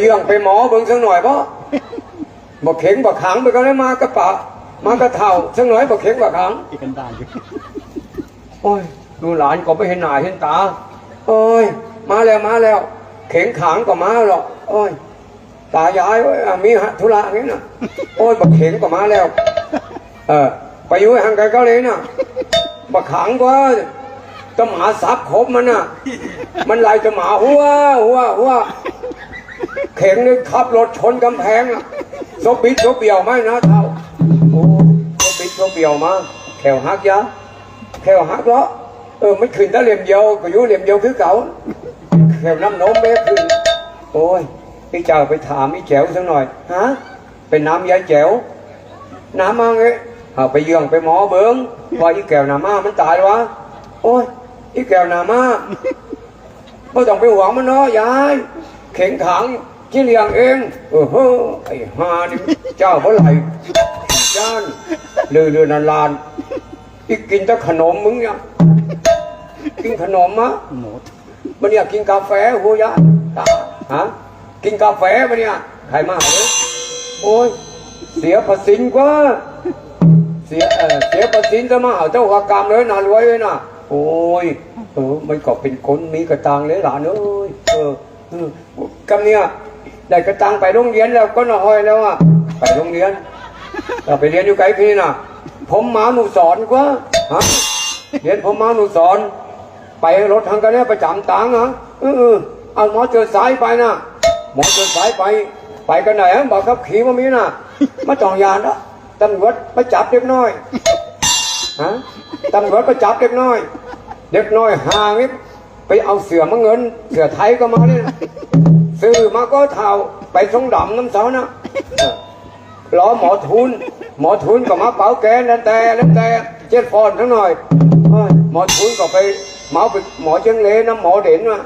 เยื่องไปหมอเบิ่งสักหน่อยเพราะบอกเข็งบอกขังไปก็ได้มากระปะมากระเท่าสักหน่อยบอกเข็งบอกขังอีกกันบ้านอยู่โอ้ยดูหลานก็ไม่เห็นหน้าเห็นตาโอ้ยมาแล้วมาแล้ว เข็งขังก็มาหรอกโอ้ยตายายเว้ยอะมีธุระอย่างนี้นะโอ้ยบอกเข็งก็มาแล้ว เออไปอยู่ห่างไกลเกาหลีน่ะบักขังก็จะหมาสับคบมันน่ะ มันไล่จะหมาหัวหัวหัว เข็งนี่ขับรถชนกำแพงน่ะซบิดซบเบี่ยวไหมนะเท่าโอ้ซบิดซบเบี่ยวมาแขวหักยะแขวหักแล้วเออไม่ขึ้นแตะเหลี่ยมเดียวก็อยู่เหลี่ยมเดียวคือเก่าแขวน้ำโน้มเบ้ขึ้นโอ้ยพี่เจ้าไปถามพี่แจ๋วสักหน่อยฮะเป็นน้ำยายแจ๋วน้ำมาไงเอาไปเยื่องไปหมอเบิ้งว่าอีแก้วน้ำมามันตายวะโอ้ยอีแก้วน้ำมาไม่ต้องไปหวังมันเนาะยาย เข่งขังที่เลี้ยงเองเออเฮ้อไอ้ฮานี่เจ้าเมื่อไหร่จ้านเลือเลือนานลานอีกกินแต่ขนมมึงเนี่ยกินขนมมะหมดมันอยากกินกาแฟหัวยายตาฮะกินกาแฟมันเนี่ยใครมาเลยโอ้ยเสียภาษีกว่าเสียเออเสียภาษีจะมาเอาเจ้าหากรรมเลยนะรวยเลยนะโอ้ยเออมันก็เป็นคนมีกระตังเลยหลานเอ้ยเออ กำเนี่ยได้กระตังไปโรงเรียนแล้วก็น้อยแล้วอะไปโรงเรียนเราไปเรียนอยู่ไกลพี่น่ะ ผมหมาหนูสอนกว่าฮะเรียนผมหมาหนูสอน ไปรถทางกันเนี่ยประจำตังค์ฮะเออเอเอาหมอเจอสายไปนะหมอเจอสายไป ไปกันไหนอะบอกครับขี่มามีน่ะมาจองยานละตำรวจไปจับเด็กน้อยฮะตำรวจไปจับเด็กน้อย เด็กน้อยห่างิบ ไปเอาเสือมาเงิน เสือไทยก็มาเนี่ยซื้อมาก็เท่าไปสงดำน้ำเสานะเออรอหมอทุน หมอทุนก็มาเป๋าแกนนั่นแต่นั่นแต่เจ็ดฟอนทั้งหน่อยหมอทุนก็ไปหมาไปหมอเชียงเลน้ำหมอเด่นมา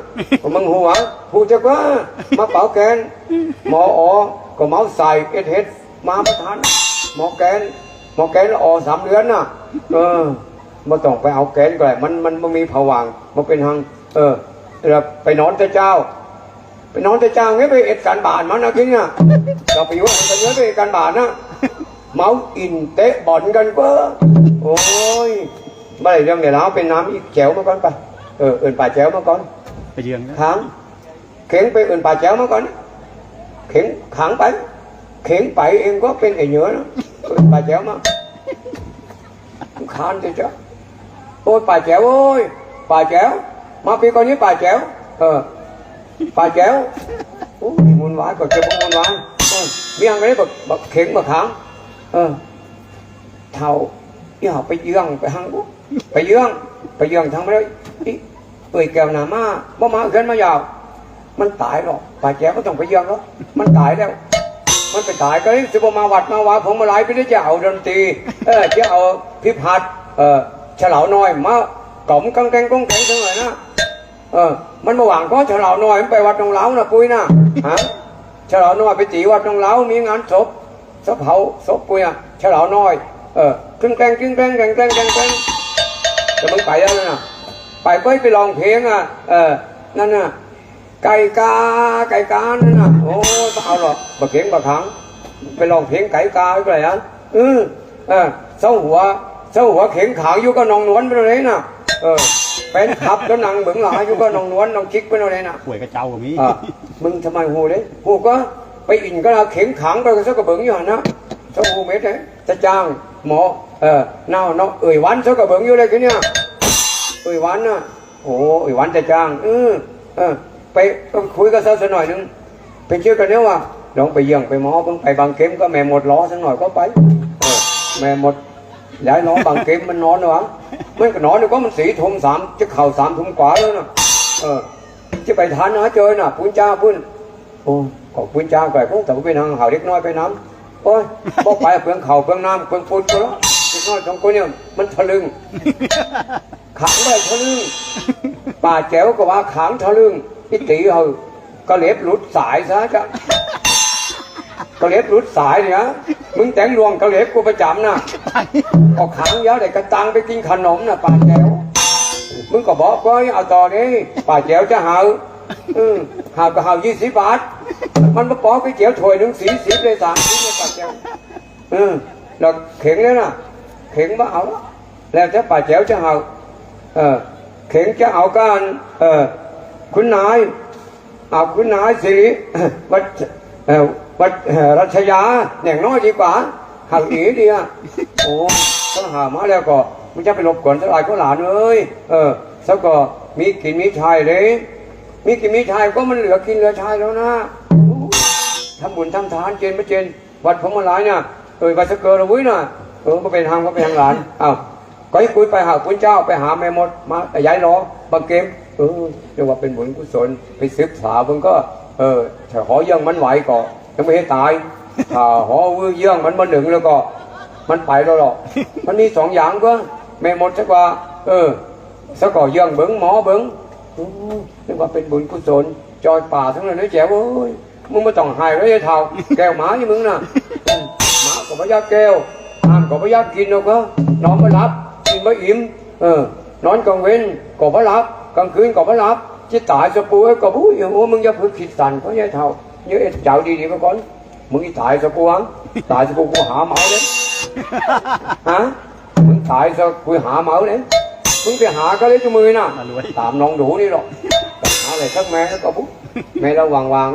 มึงหัวผู้จะว่ามาเป๋าแกน หมออก็เมาใส่เอสเฮดมาประทานหมอแกนหมอแกนอสามเดือนน่ะ เออมาต้องไปเอาแกนก็ได้มันมันมันมีผวังมันเป็นทาง เออเราไปนอนแต่เจ้า ไปนอนแต่เจ้าไงไปเอ็ดการบานมันนะคิดเนี่ยเราไปอยู่กันเยอะไปเอ็ดการบานนะเมาอินเตะบอลกันเบ้อโอ้ยไม่ได้เรื่องเดี๋ยวเราเป็นน้ำอีกแจ๋วมาก่อนไปเออเอื่นป่าแจ๋วมาก่อนไปเยืองนะขังเข็งไปอื่นป่าแจ๋วมาก่อนเข็งขังไป เข็งไปเองก็เป็นไอ้เหนือนะอื่นป่าแจ๋วมาขานจะจ้ะโอ้ยป่าแจ๋วโอ้ยป่าแจ๋ว มาปีก่อนนี้ป่าแจ๋วเออป่าแจ๋วโอ้ยมุนหวานก็เจ็บมุนหวานเออเมียงก็ได้บักบักเข็งบักขังเออเท่าที่าไปเยื่องไปหังไปเยื่องไปเยื่องทางไม่ได้อีเอ้ยแก้วหนามาบ่มาเกินมายาว มันตายหรอกป่าแจ๋วก็ต้องไปเยี่ยงแล้วมันตายแล้วมันไปตายก็เลยสิบมาวัดมาว่าผมมาหลายไปได้จะเอาดนตรีเออจะเอาพิพัฒน์เออฉลาวน้อยมากล่อมกังแกงก้งแกงจังเลยนะ เออ มันมาหวังก็ฉลาวน้อยมันไปวัดตรงเล้านะปุ้ยนะฮะฉลาวน้อยไปตีวัดตรงเล้ามีงานศพศพเผาศพปุ้ยอะฉลาวน้อย เออกิ้งแกงกิ้งแกงแกงแกงแกงแกงจะมึงไปแล้วนะไปก็ไปลองเพลงอะ เออนั่นน่ะไก่กาไก่กานั่นน่ะโอ้ยไม่เอาหรอกบะเข็งบะขังไปลองเพลงไก่กาไปเลยอะเออเออเส้าหัวเส้าหัวเข็งขางอยู่ก็นองนวลไปเลยน่ะ เออเป็นขับแล้วนางเบื้องหลังอยู่ก็นองนวลนองคิกไปเลยน่ะป่วยกระเจ้าก็มีอะมึงทำไมหูเลยหูก็ไปอินก็เอาเข็งขังไปก็สักกระเบื้องอยู่หันนะเจ้าหูเม็ดเลยจะจ้างหมอเออเน่าเนาะเอ่ยวันสักกระเบื้องอยู่เลยคือเนี่ยเอ้ยวันน่ะโอ้เอ้ยวันจะจ้างเออเออไปไปคุยกับเขาสักหน่อยหนึงไปเชื่อกันเนี่ยว่าลองไปเยี่ยงไปหมอเพิ่งไปบางเข็มก็แม่หมดล้อสักหน่อยก็ไปเออแม่หมดย้ายล้อบางเข็มมันนอนเหรอ มันก็นอนอยู่ก็มันสี่ทุ่มสามจะเข่าสามทุ่มกว่าแล้วนะเออจะไปทานนะเจอน่ะปุ้นจ้าปุ้นโอ้ก็ปุ้นจ้าก็คงแต่ว่าไปนางเห่าเล็กน้อยไปน้ำโอ้ยบอกไปเปลืองเข่าเปลืองน้ำเปลืองปุนก็แล้วเล็กน้อยสองคนเนี่ยมันทะลึงขังได้ทะลึ่งป่าแจ๋วก็ว่าขังทะลึ่งอิตีเฮาก็เล็บหลุดสายซะจ้ะก็เล็บหลุดสายเนี่ย มึงแต่งรวงก็เล็บกูประจำนะก็ขังเยอะได้กระตังไปกินขนมนะป่าแจ๋วมึงก็บอกว่าเอาต่อนี้ป่าแจ๋วจะหาอืมหาก็หายี่สิบบาท มันมาปอกก๋วยเตี๋ยวถ้วยหนึ่งสีสีเลยสามสีเลยปัดแก้วเออเราเข่งเลยนะเข่งมาเอาละแล้วจะป่าแจ๋วจะเอาเออเข่งจะเอากันเออคุณนายเอาคุณนายสิริวัดเออ วัดรัชยาแหน่งน้อยดีกว่าหักอีดีอะโอ้ต้องหามาแล้วก็มันจะไปรบกวนสลายก็หลานเอ้ยเออแล้วก็มีกินมีชายเลยมีกินมีชายก็มันเหลือกินเหลือชายแล้วนะทำบุญทำทานเจนไม่เจน วัดพรหมลายเนี่ยเออวัดสเกอร์ระวุ้ยน่ะเออมาเป็นทางก็เป็นทางหลานอ้าวก็ให้คุยไปหาคุณเจ้าไปหาแม่มดมาแต่ย้ายล้อบางเกมเออเรียกว่าเป็นบุญกุศลไปศึกษาเพิ่งก็ เออถ้าหอยื่องมันไหวก็ ยังไม่ให้ตายถ้าหอเยื่องมันมาหนึ่งแล้วก็ มันไปแล้วหรอก มันมีสองอย่างก็แม่มดสักว่า เออสักก็เยื่องเบิ้งหมอเบิ้งโอ้เรียกว่าเป็นบุญกุศลจอยป่าทั้งนั้นเลยแจ๋วเอ้ยมึงไม่ต้องหายแล้วยายเท่าแก้วหมาที่มึงน่ะอืมหมาก็ไม่อยากแก้วห้ามก็ไม่อยากกินหรอกก็นอนไม่หลับกินไม่อิ่มเออนอนกลางเว้นก็ไม่หลับกลางคืนก็ไม่หลับจิตตายสปูไอ้ก็บุ้ยโอ้มึงอย่าเพิ่งคิดสั่นเพราะยายเท่า เยอะเจ้าดีๆไปก่อนมึงอีตายสปูหังตายสปูกูหาเหมาเลยฮะมึงตายสกูหาเหมาเลยมึงไปหาก็เลยจุมือน่ะมารวยตามน้องดูนี่หรอกหาอะไรสักแม่แล้วก็บุ๊กแม่เราวางวางๆ